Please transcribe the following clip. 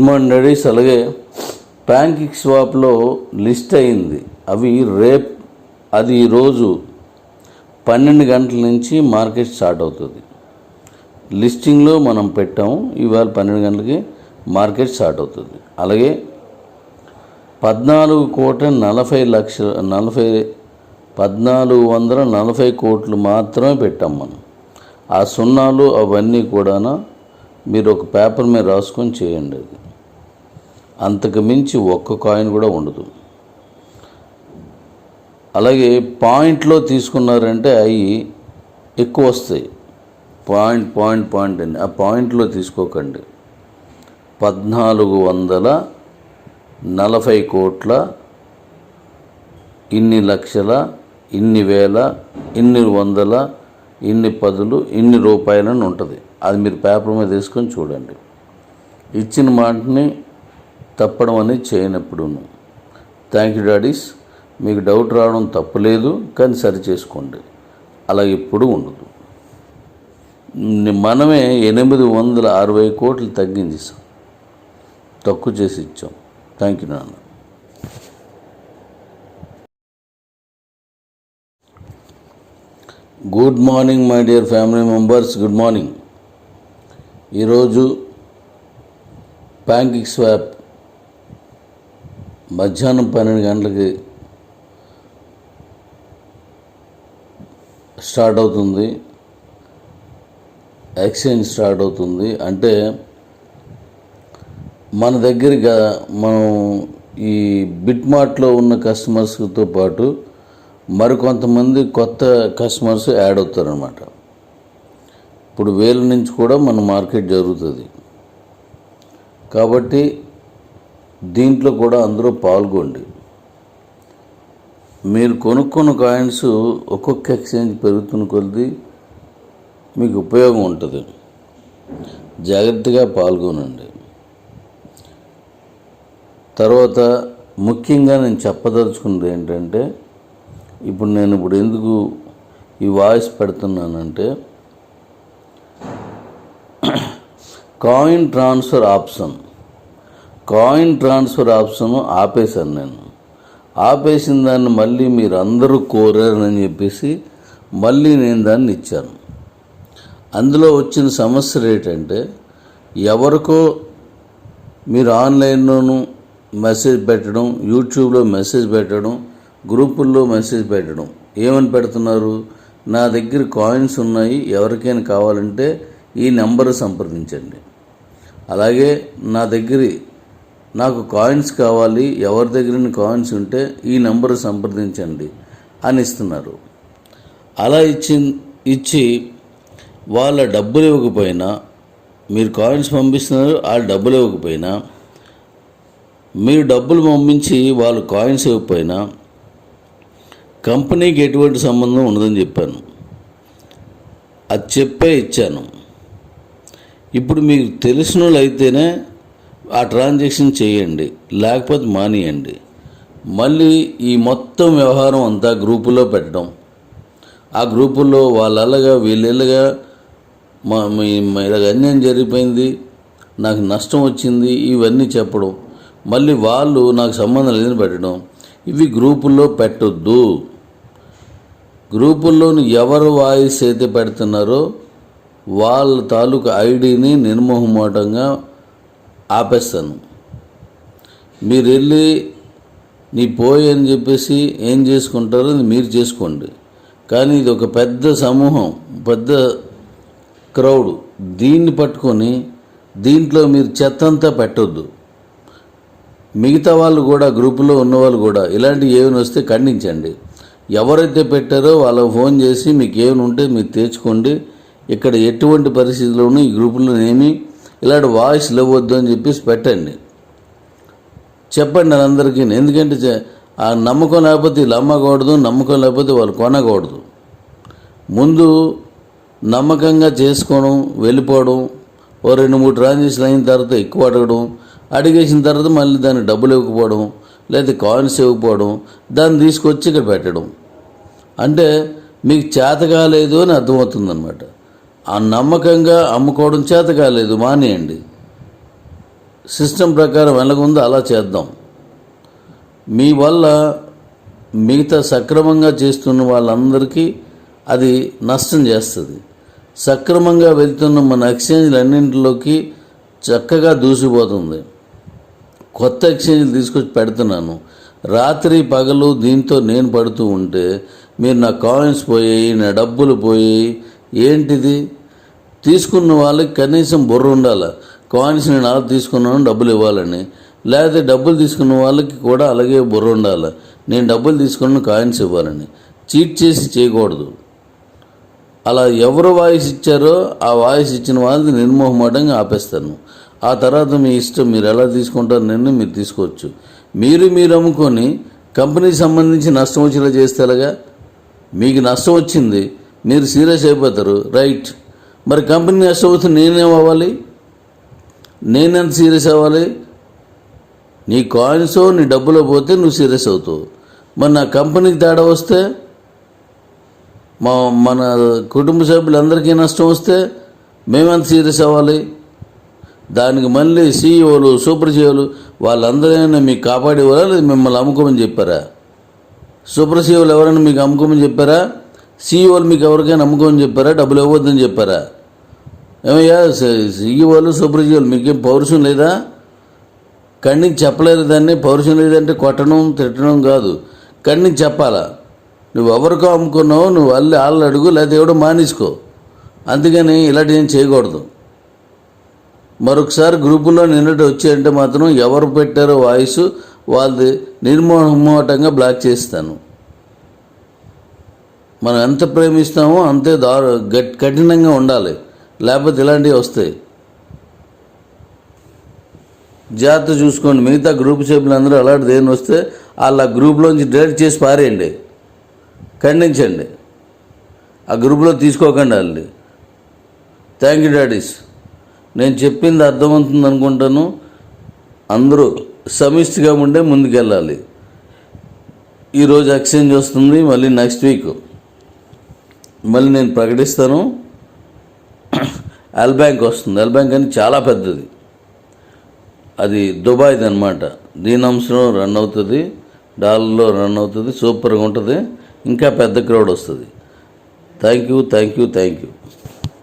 Good morning daddy's అలాగే ప్యాంకిక్ స్వాప్లో list అయింది. అవి రేప్ అది ఈరోజు పన్నెండు గంటల నుంచి మార్కెట్ స్టార్ట్ అవుతుంది. లిస్టింగ్లో మనం పెట్టాము ఇవాళ పన్నెండు గంటలకి మార్కెట్ స్టార్ట్ అవుతుంది. అలాగే పద్నాలుగు కోట్ల నలభై లక్షల నలభై పద్నాలుగు వందల నలభై కోట్లు మాత్రమే పెట్టాం మనం. ఆ సున్నాలు అవన్నీ కూడా మీరు ఒక పేపర్ మీద రాసుకొని చేయండి అది. అంతకు మించి ఒక్క కాయిన్ కూడా ఉండదు. అలాగే పాయింట్లో తీసుకున్నారంటే అవి ఎక్కువ వస్తాయి. పాయింట్ పాయింట్ పాయింట్ అండి ఆ పాయింట్లో తీసుకోకండి. పద్నాలుగు వందల నలభై కోట్ల ఇన్ని లక్షల ఇన్ని వేల ఇన్ని వందల ఇన్ని పదులు ఇన్ని రూపాయలని ఉంటుంది. అది మీరు పేపర్ మీద తీసుకొని చూడండి. ఇచ్చిన మాటని తప్పడం అనేది చేయనప్పుడును. థ్యాంక్ యూ డాడీస్ మీకు డౌట్ రావడం తప్పులేదు కానీ సరి చేసుకోండి. అలా ఎప్పుడు ఉండదు. మనమే ఎనిమిది వందల అరవై కోట్లు తగ్గించేసాం తక్కువ చేసి ఇచ్చాం. థ్యాంక్ యూ నాన్న. Good morning my dear family members good morning ఈరోజు ప్యాంకిక్ స్వాప్ మధ్యాహ్నం పన్నెండు గంటలకి స్టార్ట్ అవుతుంది. ఎక్స్చేంజ్ స్టార్ట్ అవుతుంది. అంటే మన దగ్గరగా మనం ఈ బిట్ మార్ట్లో ఉన్న కస్టమర్స్తో పాటు మరికొంతమంది కొత్త కస్టమర్స్ యాడ్ అవుతారనమాట ఇప్పుడు వేల నుంచి కూడా మన మార్కెట్ జరుగుతుంది. కాబట్టి దీంట్లో కూడా అందరూ పాల్గొండి. మీరు కొనుక్కున్న కాయిన్స్ ఒక్కొక్క ఎక్స్చేంజ్ పెరుగుతున్న కొద్దీ మీకు ఉపయోగం ఉంటుంది. జాగ్రత్తగా పాల్గొనండి. తర్వాత ముఖ్యంగా నేను చెప్పదలుచుకున్నది ఏంటంటే ఇప్పుడు నేను ఇప్పుడు ఎందుకు ఈ voice పెడుతున్నానంటే coin transfer option. Coin transfer option ఆపేశాను నేను. ఆపేసిన దాన్ని మళ్ళీ మీరు అందరూ కోరారని చెప్పేసి మళ్ళీ నేను దాన్ని ఇచ్చాను. అందులో వచ్చిన సమస్య ఏంటంటే ఎవరికో మీరు ఆన్లైన్లోనూ మెసేజ్ పెట్టడం యూట్యూబ్లో మెసేజ్ పెట్టడం గ్రూపుల్లో మెసేజ్ పెట్టడం ఏమని పెడుతున్నారు? నా దగ్గర కాయిన్స్ ఉన్నాయి ఎవరికైనా కావాలంటే ఈ నెంబర్ సంప్రదించండి. అలాగే నా దగ్గర నాకు కాయిన్స్ కావాలి ఎవరి దగ్గర కాయిన్స్ ఉంటే ఈ నెంబర్ సంప్రదించండి అని ఇస్తున్నారు. అలా ఇచ్చి ఇచ్చి వాళ్ళ డబ్బులు ఇవ్వకపోయినా మీరు కాయిన్స్ పంపిస్తున్నారు వాళ్ళు డబ్బులు ఇవ్వకపోయినా మీరు డబ్బులు పంపించి వాళ్ళు కాయిన్స్ ఇవ్వకపోయినా కంపెనీకి ఎటువంటి సంబంధం ఉండదని చెప్పాను. అది చెప్పే ఇచ్చాను. ఇప్పుడు మీకు తెలిసిన వాళ్ళు అయితేనే ఆ ట్రాన్సాక్షన్ చేయండి లేకపోతే మానేయండి. మళ్ళీ ఈ మొత్తం వ్యవహారం అంతా గ్రూపులో పెట్టడం. ఆ గ్రూపుల్లో వాళ్ళగా వీళ్ళగా మా మా ఇలాగ అన్యాయం జరిగిపోయింది నాకు నష్టం వచ్చింది ఇవన్నీ చెప్పడం. మళ్ళీ వాళ్ళు నాకు సంబంధం లేదని పెట్టడం. ఇవి గ్రూపుల్లో పెట్టొద్దు. గ్రూపుల్లోని ఎవరు వాయిస్ అయితే పెడుతున్నారో వాళ్ళ తాలూకు ఐడిని నిర్మోహమాటంగా ఆపేస్తాను. మీరు వెళ్ళి నీ పోయి అని చెప్పేసి ఏం చేసుకుంటారో అది మీరు చేసుకోండి. కానీ ఇది ఒక పెద్ద సమూహం పెద్ద క్రౌడ్ దీన్ని పట్టుకొని దీంట్లో మీరు చెత్త అంతా పెట్టొద్దు. మిగతా వాళ్ళు కూడా గ్రూపులో ఉన్నవాళ్ళు కూడా ఇలాంటివి ఏమైనా వస్తే ఖండించండి. ఎవరైతే పెట్టారో వాళ్ళకు ఫోన్ చేసి మీకు ఏమైనా ఉంటే మీరు తెచ్చుకోండి. ఇక్కడ ఎటువంటి పరిస్థితుల్లోనూ ఈ గ్రూపులో ఏమీ ఇలాంటి వాయిస్లు ఇవ్వద్దు అని చెప్పేసి పెట్టండి. చెప్పండి అందరికీ ఎందుకంటే ఆ నమ్మకం లేకపోతే వీళ్ళు అమ్మకూడదు నమ్మకం లేకపోతే వాళ్ళు కొనకూడదు. ముందు నమ్మకంగా చేసుకోవడం వెళ్ళిపోవడం ఓ రెండు మూడు ట్రాన్సాక్షన్ అయిన తర్వాత ఎక్కువ అడగడం అడిగేసిన తర్వాత మళ్ళీ దానికి డబ్బులు ఇవ్వకపోవడం లేదా కాయిన్స్ ఇవ్వకపోవడం దాన్ని తీసుకొచ్చి ఇక్కడ పెట్టడం. అంటే మీకు చేత కాలేదు అని అర్థమవుతుందన్నమాట. ఆ నమ్మకంగా అమ్ముకోవడం చేత కాలేదు మానేయండి. సిస్టమ్ ప్రకారం వెళ్ళకుందో అలా చేద్దాం. మీ వల్ల మిగతా సక్రమంగా చేస్తున్న వాళ్ళందరికీ అది నష్టం చేస్తుంది. సక్రమంగా వెళ్తున్న మన ఎక్స్చేంజ్లు అన్నింటిలోకి చక్కగా దూసిపోతుంది. కొత్త ఎక్స్చేంజ్లు తీసుకొచ్చి పెడుతున్నాను. రాత్రి పగలు దీంతో నేను పడుతూ ఉంటే మీరు నా కాయిన్స్ పోయాయి నా డబ్బులు పోయాయి ఏంటిది? తీసుకున్న వాళ్ళకి కనీసం బుర్ర ఉండాలి? కాయిన్స్ నేను అలా తీసుకున్నాను డబ్బులు ఇవ్వాలని. లేకపోతే డబ్బులు తీసుకున్న వాళ్ళకి కూడా అలాగే బుర్ర ఉండాలి? నేను డబ్బులు తీసుకున్న కాయిన్స్ ఇవ్వాలని. చీట్ చేసి చేయకూడదు. అలా ఎవరు వాయిస్ ఇచ్చారో ఆ వాయిస్ ఇచ్చిన వాళ్ళని నిర్మోహమాటంగా ఆపేస్తాను. ఆ తర్వాత మీ ఇష్టం మీరు ఎలా తీసుకుంటారో నేను మీరు తీసుకోవచ్చు. మీరు మీరు అమ్ముకొని కంపెనీకి సంబంధించి నష్టం వచ్చేలా చేస్తే మీకు నష్టం వచ్చింది. మీరు సీరియస్ అయిపోతారు. రైట్. మరి కంపెనీ నష్టం అవుతే నేనేం అవ్వాలి? నేనెంత సీరియస్ అవ్వాలి? నీ కాయిన్స్ నీ డబ్బులో పోతే నువ్వు సీరియస్ అవుతావు. మరి నా కంపెనీకి తేడా వస్తే మా మన కుటుంబ సభ్యులందరికీ నష్టం వస్తే మేమెంత సీరియస్ అవ్వాలి? దానికి మళ్ళీ సీఈఓలు సూపర్ సీఈఓలు వాళ్ళందరైనా మీకు కాపాడేవారా లేదా మిమ్మల్ని అమ్ముకోమని చెప్పారా? సూపర్ సీఈఓలు ఎవరైనా మీకు అమ్ముకోమని చెప్పారా? సీఈఓలు మీకు ఎవరికైనా నమ్ముకోమని చెప్పారా? డబ్బులు ఇవ్వద్దని చెప్పారా? ఏమయ్యా సీఈఓలు సూపర్జీఓలు మీకేం పౌరుషం లేదా? కన్నీకి చెప్పలేరు దాన్ని. పౌరుషం లేదంటే కొట్టడం తిట్టడం కాదు. కన్నీకి చెప్పాలా? నువ్వు ఎవరికో అమ్ముకున్నావు నువ్వు అల్లి వాళ్ళు అడుగు లేకపోతే ఎవడో మానేసుకో. అందుకని ఇలాంటి ఏం చేయకూడదు. మరొకసారి గ్రూపులో నిన్నటి వచ్చాయంటే మాత్రం ఎవరు పెట్టారో వాయిస్ వాళ్ళది నిర్మోహమోహటంగా బ్లాక్ చేస్తాను. మనం ఎంత ప్రేమిస్తామో అంతే దారు గట్ కఠినంగా ఉండాలి. లేకపోతే ఇలాంటివి వస్తాయి. జాగ్రత్త చూసుకోండి. మిగతా గ్రూప్ సభ్యులు అందరూ అలాంటిది దేని వస్తే వాళ్ళ గ్రూప్లోంచి డైరెక్ట్ చేసి పారేయండి. ఖండించండి. ఆ గ్రూప్లో తీసుకోకండి వాళ్ళని. Thank you daddies. నేను చెప్పింది అర్థమవుతుంది అనుకుంటాను. అందరూ సమిష్టిగా ఉండే ముందుకెళ్ళాలి. ఈరోజు ఎక్స్చేంజ్ వస్తుంది. మళ్ళీ నెక్స్ట్ వీక్. మళ్ళీ నేను ప్రకటిస్తాను. ఎల్ బ్యాంక్ వస్తుంది. ఎల్ బ్యాంక్ అని చాలా పెద్దది. అది దుబాయ్ది అనమాట దీని అంశంలో రన్ అవుతుంది. డాలర్లో రన్ అవుతుంది. సూపర్గా ఉంటుంది. ఇంకా పెద్ద క్రౌడ్ వస్తుంది. Thank you thank you thank you